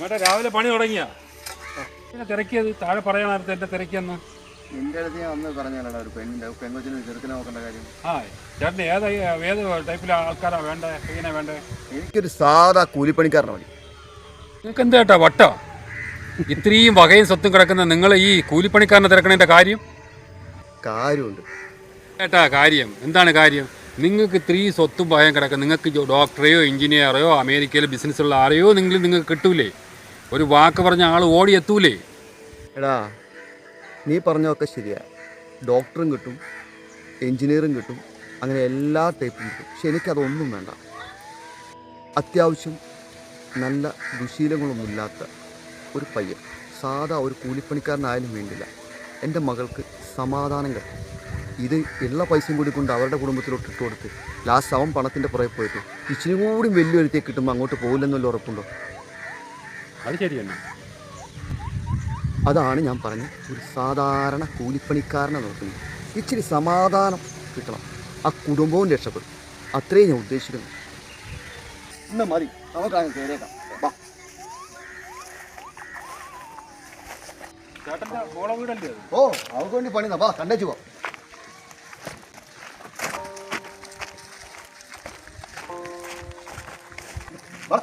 നമ്മുടെ രാവിലെ പണി തുടങ്ങിയ? എന്നെ തിരക്കിയത്? താഴെ പറയാൻ പറയാനായിരുന്നു എന്റെ തിരക്കിയെന്ന്? നിന്റെ അടുത്ത് ഞാൻ അന്ന് പറഞ്ഞാലടാ ഒരു പെണ്ണിന്റെ പെങ്കൊച്ചിന് ചെറുക്കിനെ നോക്കേണ്ട കാര്യം. ആ ചേട്ടന് ഏത് ഏത് ടൈപ്പിലെ ആൾക്കാരാ വേണ്ടേ? എങ്ങനെ വേണ്ടേ? എനിക്കൊരു സാധാ കൂലിപ്പണിക്കാരനെ മതി. നിങ്ങൾക്ക് എന്താ ചേട്ടാ വട്ടോ? ഇത്രയും വകയും സ്വത്തും കിടക്കുന്ന നിങ്ങൾ ഈ കൂലിപ്പണിക്കാരനെ തിരക്കണതിന്റെ കാര്യം? കാര്യമുണ്ട്. ചേട്ടാ കാര്യം. എന്താണ് കാര്യം? നിങ്ങൾക്ക് ഇത്രയും സ്വത്തും ഭയം കിടക്കും നിങ്ങൾക്ക് ഡോക്ടറെയോ എഞ്ചിനീയറോ അമേരിക്കയിൽ ബിസിനസ്സുള്ള ആരെയോ നിങ്ങൾ നിങ്ങൾക്ക് കിട്ടൂലേ? ഒരു വാക്ക് പറഞ്ഞ ആൾ ഓടി എത്തൂലേ? എടാ നീ പറഞ്ഞതൊക്കെ ശരിയാ. ഡോക്ടറും കിട്ടും എഞ്ചിനീയറും കിട്ടും അങ്ങനെ എല്ലാ ടൈപ്പും കിട്ടും. പക്ഷെ എനിക്കതൊന്നും വേണ്ട. അത്യാവശ്യം നല്ല ദുശീലങ്ങളൊന്നുമില്ലാത്ത ഒരു പയ്യൻ. സാധാ ഒരു കൂലിപ്പണിക്കാരനായാലും വേണ്ടില്ല. എന്റെ മകൾക്ക് സമാധാനം കിട്ടും. ഇത് ഉള്ള പൈസയും കൂടി കൊണ്ട് അവരുടെ കുടുംബത്തിലോട്ട് ഇട്ട് കൊടുത്ത് ലാസ്റ്റ് അവൻ പണത്തിന്റെ പുറകെ പോയിട്ട് ഇച്ചിരി കൂടി വലിയൊരുത്തേക്ക് കിട്ടുമ്പോൾ അങ്ങോട്ട് പോകില്ലെന്നുള്ള ഉറപ്പുണ്ടോ? അത് ശരിയല്ല അതാണ് ഞാൻ പറഞ്ഞ ഒരു സാധാരണ കൂലിപ്പണിക്കാരനെ നോക്കുന്നത്. ഇച്ചിരി സമാധാനം കിട്ടണം. ആ കുടുംബവും രക്ഷപ്പെടും. അത്രേ ഞാൻ ഉദ്ദേശിക്കുന്നു എന്നാ മതി. നമുക്കങ്ങ് കയറിയേക്കാം വാ. ചേട്ടന്റെ വീടല്ലേ ഓ അവർക്ക് വേണ്ടി പണി വാ കണ്ടേച്ചു പോ. വാ.